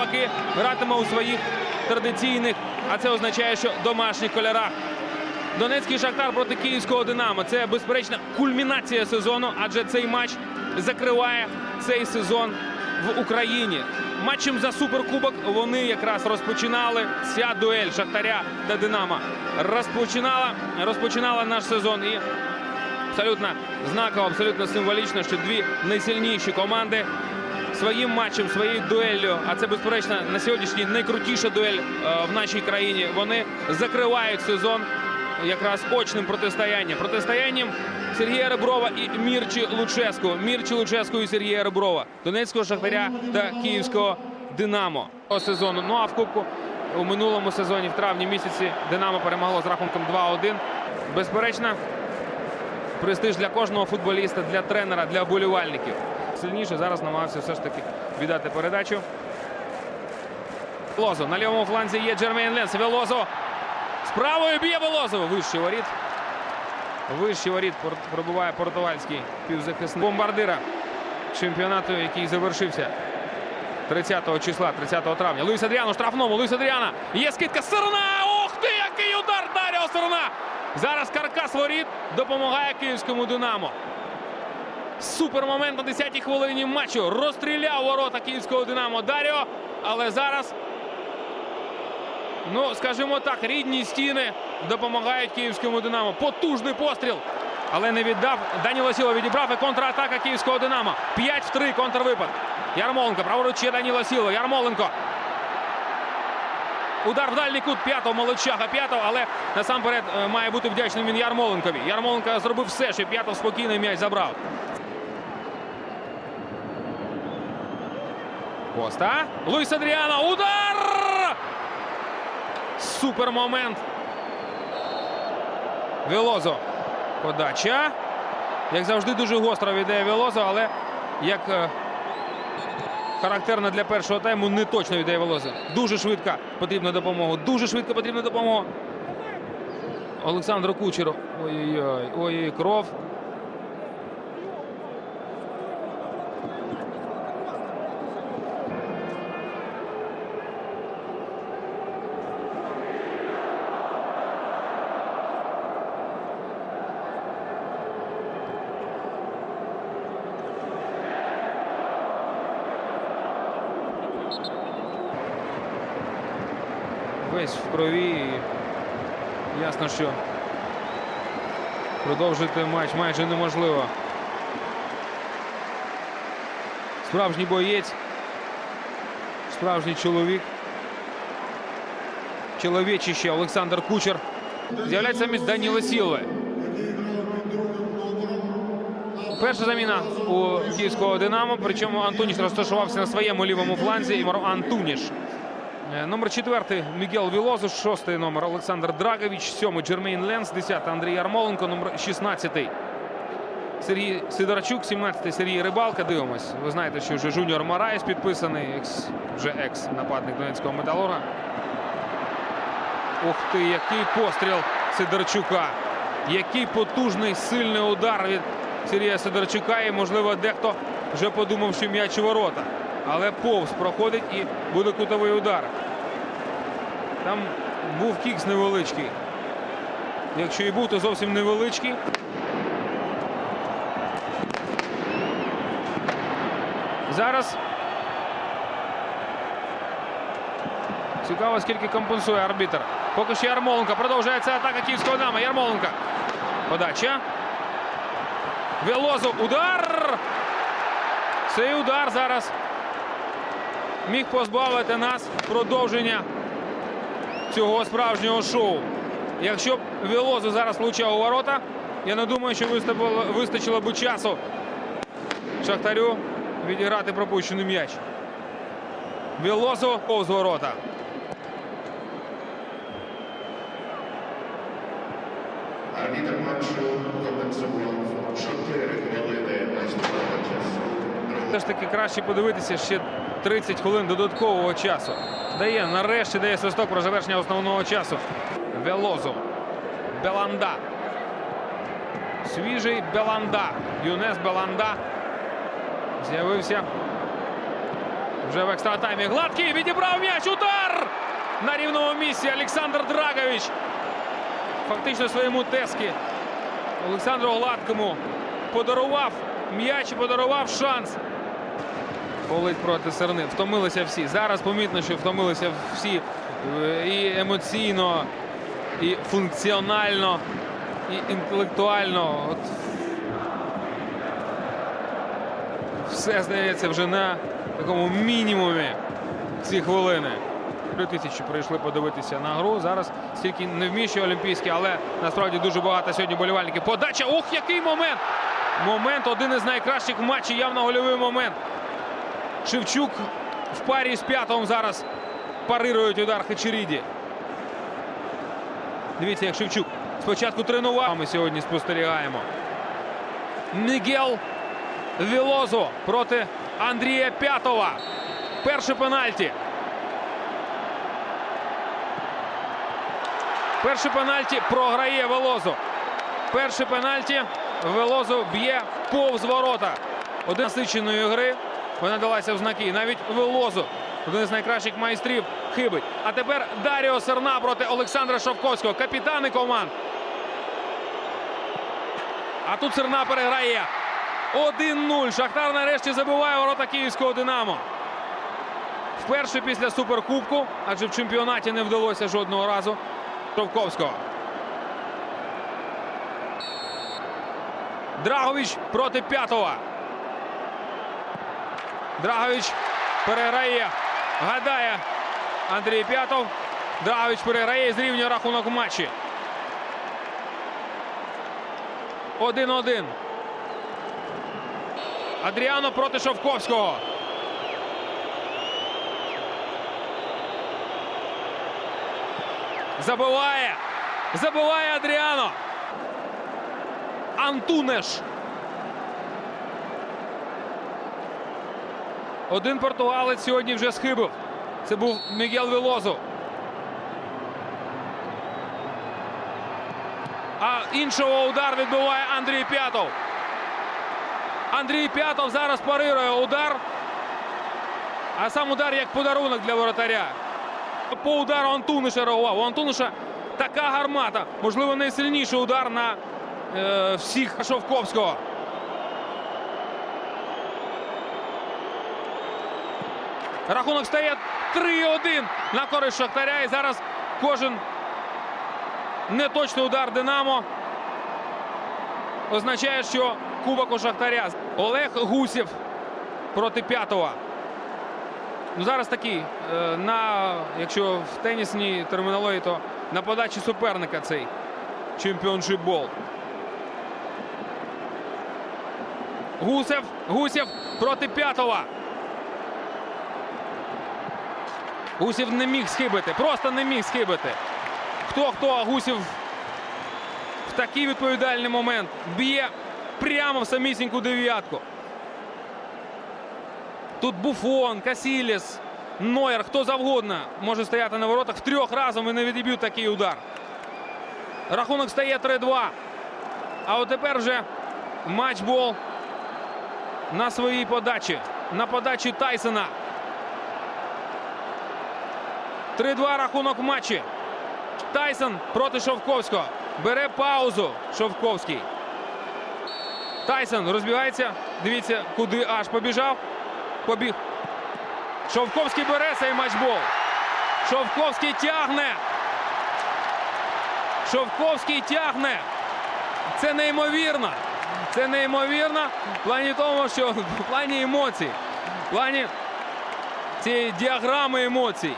навпаки гратиме у своїх традиційних, а це означає, що домашніх кольорах. Донецький шахтар проти київського Динамо. Це безперечна кульмінація сезону, адже цей матч закриває цей сезон в Україні. Матчем за суперкубок вони якраз розпочинали ця дуель Шахтаря та Динамо. Розпочинала, розпочинала наш сезон і абсолютно знаково, абсолютно символічно, що дві найсильніші команди своїм матчем, своєю дуеллю, а це безперечно на сьогоднішній найкрутіша дуель е, в нашій країні. Вони закривають сезон якраз очним протистоянням. Протистоянням Сергія Реброва і Мірчі Луческу. Мірчі Луческу і Сергія Реброва. Донецького Шахтаря та Київського Динамо. Сезону. Ну а в Кубку у минулому сезоні, в травні місяці, Динамо перемогло з рахунком 2-1. Безперечно, престиж для кожного футболіста, для тренера, для вболівальників. Сильніше зараз намагався все ж таки віддати передачу. Велозо. На лівому фланзі є Джермейн Ленс. Велозо. З правою б'є Велозо. Вищий воріт. Вищий воріт пробиває португальський півзахисник бомбардира чемпіонату, який завершився 30 числа, 30 травня. Луїс Адріано штрафному. Луїс Адріана. Є скидка Сирна. Ох ти, який удар Даріо Сирна. Зараз каркас воріт допомагає київському Динамо. Супер момент на 10-й хвилині матчу. Розстріляв ворота київського Динамо Даріо. Але зараз, ну скажімо так, рідні стіни допомагають київському Динамо. Потужний постріл. Але не віддав. Даніло Сіло відібрав і контратака київського Динамо. 5 в 3 контрвипад. Ярмоленко. Праворуч ще Даніло Сіло. Ярмоленко. Удар в дальній кут п'ятого молодчага п'ятого, але насамперед е, має бути вдячним він Ярмоленкові. Ярмоленко зробив все, щоб п'ятов спокійно м'яч забрав. Коста. Луїс Адріано. Удар! Супер момент. Велозо. Подача. Як завжди, дуже гостро віддає Велозо, але як характерно для першого тайму, не точно віддає Велозо. Дуже швидко потрібна допомога. Дуже швидко потрібна допомога. Олександру Кучеру. Ой-ой-ой. Ой, кров. Весь в крові. І ясно, що продовжити матч майже неможливо. Справжній боєць. Справжній чоловік. Чоловічище Олександр Кучер. З'являється замість Даніла Сілви. Перша заміна у київського Динамо. Причому Антоніш розташувався на своєму лівому фланзі. І Антуніш. Е, Номер четвертий Мігел Вілозу, шостий номер Олександр Драгович, сьомий Джермейн Ленс, десятий Андрій Ярмоленко, номер 16 Сергій Сидорчук, 17 Сергій Рибалка. Дивимось. Ви знаєте, що вже Жуніор Мараєс підписаний, екс, вже екс-нападник Донецького металурга. Ух ти, який постріл Сидорчука. Який потужний, сильний удар від Сергія Сидорчука. І, можливо, дехто вже подумав, що м'яч у ворота. Але повз проходить і буде кутовий удар. Там був кікс невеличкий. Якщо і був, то зовсім невеличкий. Зараз цікаво, скільки компенсує арбітр. Поки що Ярмоленко. Продовжується атака київського Динамо. Ярмоленко. Подача. Велозу. Удар! Цей удар зараз міг позбавити нас продовження цього справжнього шоу. Якщо б Велозу зараз влучав у ворота, я не думаю, що вистачило, б часу Шахтарю відіграти пропущений м'яч. Велозу повз ворота. Арбітр матчу компенсував 4 хвилини наступного часу. Все ж таки краще подивитися ще 30 хвилин додаткового часу. Дає нарешті дає свисток про завершення основного часу. Велозу. Беланда. Свіжий Беланда. Юнес Беланда. З'явився Вже в екстратаймі гладкий відібрав м'яч. Удар! На рівному місці Олександр Драгович. Фактично своєму тески Олександру Гладкому подарував м'яч і подарував шанс. Полить проти Серни. Втомилися всі. Зараз помітно, що втомилися всі е, і емоційно, і функціонально, і інтелектуально. От все здається вже на такому мінімумі ці хвилини. Три тисячі прийшли подивитися на гру. Зараз стільки не вміщує Олімпійський, але насправді дуже багато сьогодні болівальників. Подача. Ох, який момент! Момент один із найкращих в матчі. Явно гольовий момент. Шевчук в парі з п'ятом зараз парирують удар Хачеріді. Дивіться, як Шевчук спочатку тренував. Ми сьогодні спостерігаємо. Мігел Вілозо проти Андрія П'ятова. Перше пенальті. Перше пенальті програє Велозо. Перше пенальті Велозо б'є повз ворота. Один насиченої гри. Вона далася в знаки. Навіть Велозо, один з найкращих майстрів, хибить. А тепер Даріо Серна проти Олександра Шовковського. Капітани команд. А тут Серна переграє. 1-0. Шахтар нарешті забиває ворота київського Динамо. Вперше після суперкубку, адже в чемпіонаті не вдалося жодного разу. Шовковського. Драгович проти п'ятого. Драгович переграє. Гадає Андрій П'ятов. Драгович переграє і зрівнює рахунок в матчі. 1-1. Адріано проти Шовковського. Забиває. Забиває Адріано. Антунеш. Один португалець сьогодні вже схибив. Це був Мігел Велозо. А іншого удар відбиває Андрій П'ятов. Андрій П'ятов зараз парирує удар. А сам удар як подарунок для воротаря. По удару Антуниша реагував. У Антуниша така гармата. Можливо, найсильніший удар на е, всіх Шовковського. Рахунок стає 3-1 на користь Шахтаря. І зараз кожен неточний удар Динамо означає, що кубок у Шахтаря. Олег Гусєв проти п'ятого. Ну, зараз такий, е, на, якщо в тенісній термінології, то на подачі суперника цей чемпіоншип бол. Гусев, Гусєв проти п'ятого. Гусєв не міг схибити, просто не міг схибити. Хто хто, а Гусєв в такий відповідальний момент б'є прямо в самісіньку дев'ятку. Тут Буфон, Касіліс, Нойер, хто завгодно може стояти на воротах в трьох разом і не відіб'ють такий удар. Рахунок стає 3-2. А от тепер вже матчбол на своїй подачі. На подачі Тайсона. 3-2 рахунок в матчі. Тайсон проти Шовковського. Бере паузу Шовковський. Тайсон розбігається. Дивіться, куди аж побіжав. Побіг. Шовковський бере цей матчбол. Шовковський тягне. Шовковський тягне. Це неймовірно. Це неймовірно в плані тому, що в плані емоцій. В плані цієї діаграми емоцій.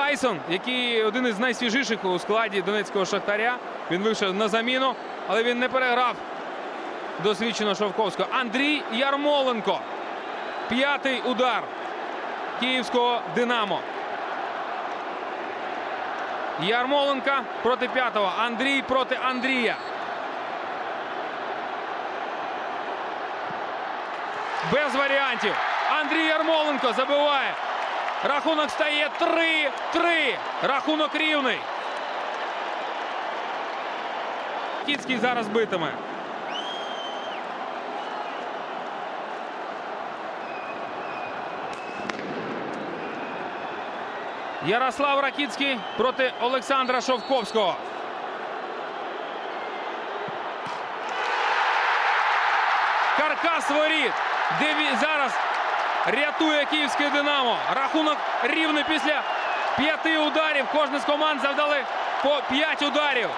Тайсон, який один із найсвіжіших у складі донецького шахтаря. Він вийшов на заміну, але він не переграв досвідченого Шовковського. Андрій Ярмоленко. П'ятий удар київського Динамо. Ярмоленка проти п'ятого. Андрій проти Андрія. Без варіантів. Андрій Ярмоленко забиває. Рахунок стає 3-3. Рахунок рівний. Кіцький зараз битиме. Ярослав Ракіцький проти Олександра Шовковського. Каркас воріт. Диві зараз рятує київське Динамо. Рахунок рівний після п'яти ударів. Кожна з команд завдали по п'ять ударів.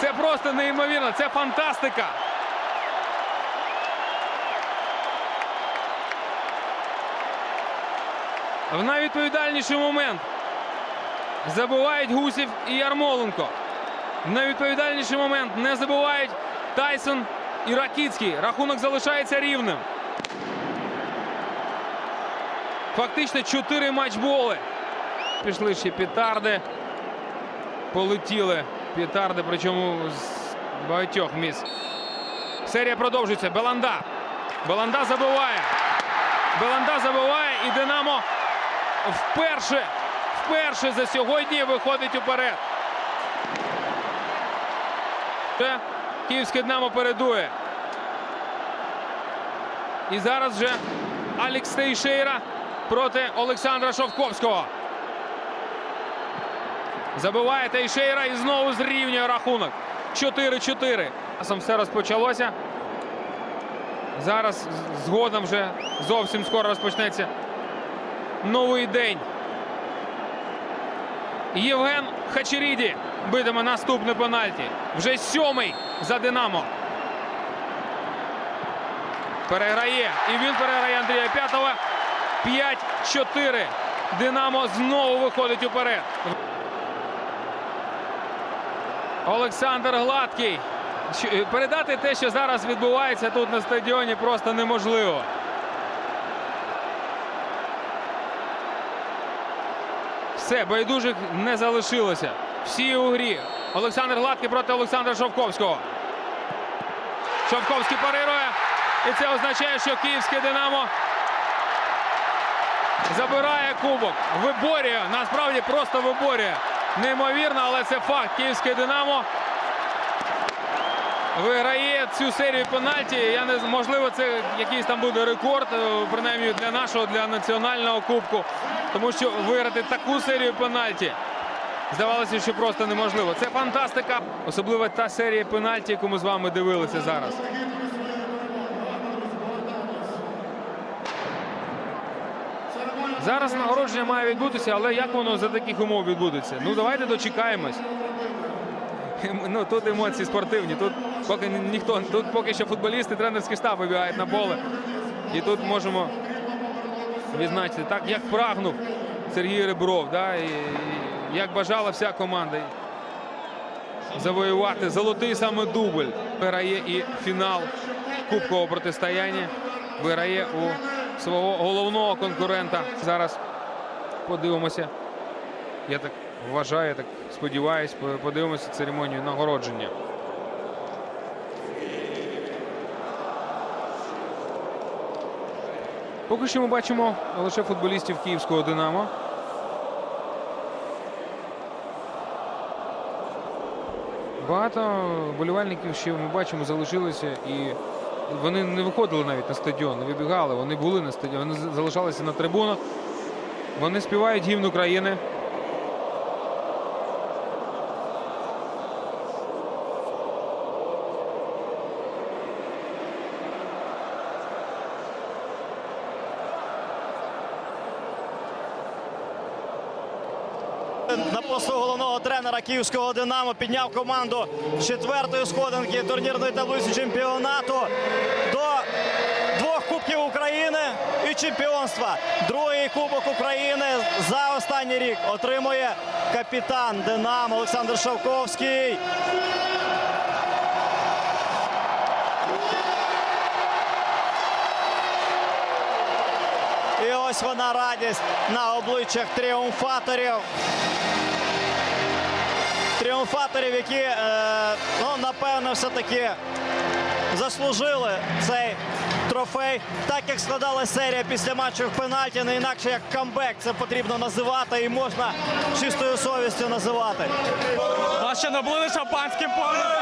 Це просто неймовірно. Це фантастика. В найвідповідальніший момент забувають Гусів і Ярмоленко. В найвідповідальніший момент не забувають Тайсон і Ракіцький. Рахунок залишається рівним. Фактично 4 матчболи. Пішли ще петарди. Полетіли петарди, причому з багатьох місць. Серія продовжується. Беланда. Беланда забиває. Беланда забиває і Динамо вперше, вперше за сьогодні виходить уперед. Київське Динамо передує. І зараз вже Алекс Тейшейра проти Олександра Шовковського. Забиває Тейшейра і знову зрівнює рахунок. 4-4. Часом все розпочалося. Зараз згодом вже зовсім скоро розпочнеться новий день. Євген Хачеріді битиме наступний пенальті. Вже сьомий за Динамо. Переграє. І він переграє Андрія П'ятова. 5-4. Динамо знову виходить уперед. Олександр Гладкий. Передати те, що зараз відбувається тут на стадіоні, просто неможливо. Все, байдужих не залишилося. Всі у грі. Олександр Гладкий проти Олександра Шовковського. Шовковський парирує. І це означає, що київське Динамо забирає кубок. Виборює. Насправді просто виборює. Неймовірно, але це факт. Київське Динамо виграє цю серію пенальті. Я не можливо, це якийсь там буде рекорд, е, принаймні для нашого, для національного кубку. Тому що виграти таку серію пенальті здавалося, що просто неможливо. Це фантастика, особливо та серія пенальті, яку ми з вами дивилися зараз. Зараз нагородження має відбутися, але як воно за таких умов відбудеться? Ну давайте дочекаємось. Ну тут емоції спортивні. Тут поки ніхто, тут поки що футболісти, тренерський штаб вибігають на поле. І тут можемо відзначити так, як прагнув Сергій Ребров, да, і, і як бажала вся команда завоювати золотий саме дубль. Виграє і фінал кубкового протистояння. Виграє у свого головного конкурента. Зараз подивимося. Я так вважаю, так сподіваюсь, подивимося церемонію нагородження. Поки що ми бачимо лише футболістів київського Динамо. Багато болівальників ще ми бачимо залишилося і вони не виходили навіть на стадіон, не вибігали. Вони були на стадіоні, вони залишалися на трибунах. Вони співають гімн України. На посту головного тренера київського Динамо підняв команду четвертої сходинки турнірної таблиці чемпіонату кубків України і чемпіонства. Другий кубок України за останній рік отримує капітан Динамо Олександр Шовковський. І ось вона радість на обличчях тріумфаторів. Тріумфаторів, які, е, ну, напевно, все-таки заслужили цей трофей. Так як складалася серія після матчів пенальті, не інакше як камбек це потрібно називати і можна чистою совістю називати. А ще не були шампанським повністю.